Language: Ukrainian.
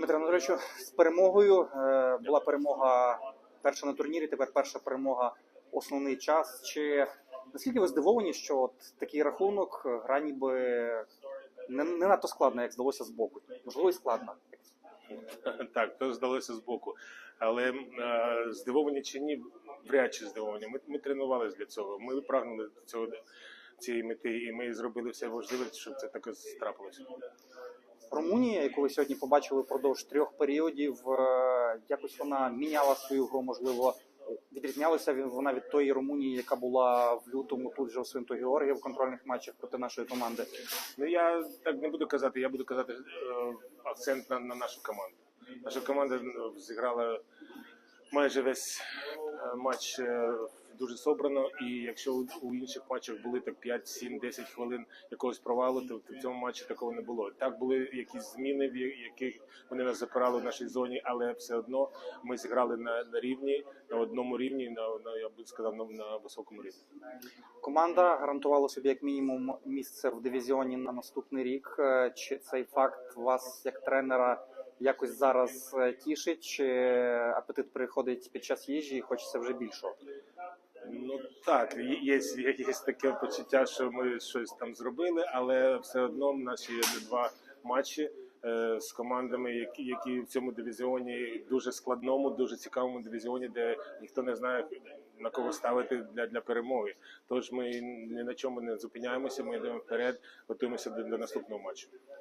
Дмитро Анатолійовичу, з перемогою е, була перемога перша на турнірі, тепер перша перемога основний час. Чи наскільки ви здивовані, що от такий рахунок е, гра ніби не, не надто складна, як здалося з боку? Можливо, і складна. Так, то здалося збоку. Але е, здивовані чи ні, вряд чи здивовані. Ми, ми тренувалися для цього. Ми прагнули цього цієї мети, і ми зробили все можливе, щоб це таке трапилося. Румунія, яку ви сьогодні побачили впродовж трьох періодів, е, якось вона міняла свою гру, можливо, відрізнялася вона від тої Румунії, яка була в лютому тут же у Свинто Георгія в контрольних матчах проти нашої команди. Ну я так не буду казати, я буду казати е, акцент на, на нашу команду. Наша команда ну, зіграла майже весь е, матч дуже собрано, і якщо у, інших матчах були так 5, 7, 10 хвилин якогось провалу, то в цьому матчі такого не було. Так були якісь зміни, в яких вони нас запирали в нашій зоні, але все одно ми зіграли на, на рівні, на одному рівні, на, на я би сказав, на, на високому рівні. Команда гарантувала собі як мінімум місце в дивізіоні на наступний рік. Е, Чи цей факт вас як тренера якось зараз е, тішить? Чи апетит приходить під час їжі і хочеться вже більшого? Так, є, є, є таке почуття, що ми щось там зробили, але все одно в нас є два матчі е, з командами, які, які в цьому дивізіоні дуже складному, дуже цікавому дивізіоні, де ніхто не знає на кого ставити для, для перемоги. Тож ми ні на чому не зупиняємося. Ми йдемо вперед, готуємося до, до наступного матчу.